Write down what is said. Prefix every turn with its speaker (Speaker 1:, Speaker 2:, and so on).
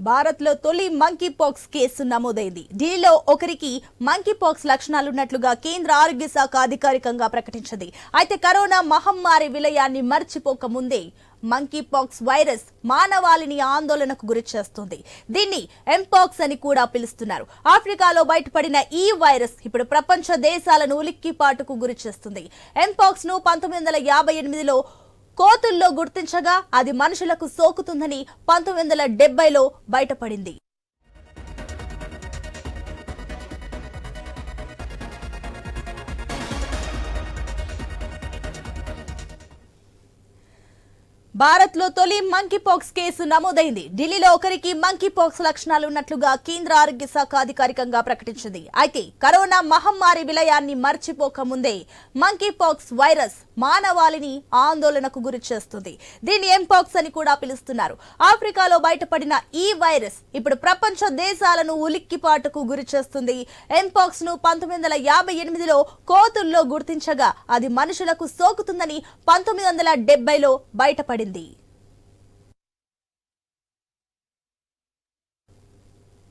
Speaker 1: భారత్లో తొలి monkey pox case నమోదైంది. ఢిల్లీలో ఒకరికి మంకీ పాక్స్ లక్షణాలున్నట్లుగా కేంద్ర ఆరోగ్య శాఖ అధికారికంగా ప్రకటించింది. అయితే కరోనా మహమ్మారి విలయాన్ని మర్చిపోక ముందే మంకీ పాక్స్ వైరస్ మానవాళిని ఆందోళనకు గురి చేస్తుంది. దీన్ని ఎంపాక్స్ అని కూడా పిలుస్తున్నారు. ఆఫ్రికాలో బయటపడిన ఈ వైరస్ ఇప్పుడు ప్రపంచ దేశాలను ఉలిక్కిపాటుకు గురి చేస్తుంది. ఎంపాక్స్ను పంతొమ్మిది వందల యాభై ఎనిమిదిలో కోతుల్లో గుర్తించగా అది మనుషులకు సోకుతుందని పంతొమ్మిది వందల డెబ్బైలో బయటపడింది. భారత్లో తొలి మంకీ పాక్స్ కేసు నమోదైంది. ఢిల్లీలో ఒకరికి మంకీ పాక్స్ లక్షణాలు ఉన్నట్లుగా కేంద్ర ఆరోగ్య శాఖ అధికారికంగా ప్రకటించింది. అయితే కరోనా మహమ్మారి విలయాన్ని మర్చిపోక ముందే మంకీ పాక్స్ వైరస్ మానవాళిని ఆందోళనకు గురి చేస్తుంది. దీన్ని ఎంపాక్స్ అని కూడా పిలుస్తున్నారు. ఆఫ్రికాలో బయటపడిన ఈ వైరస్ ఇప్పుడు ప్రపంచ దేశాలను ఉలిక్కిపాటుకు గురి చేస్తుంది. ఎంపాక్స్ను పంతొమ్మిది వందల యాభై ఎనిమిదిలో కోతుల్లో గుర్తించగా అది మనుషులకు సోకుతుందని పంతొమ్మిది వందల డెబ్బైలో బయటపడింది. పడింది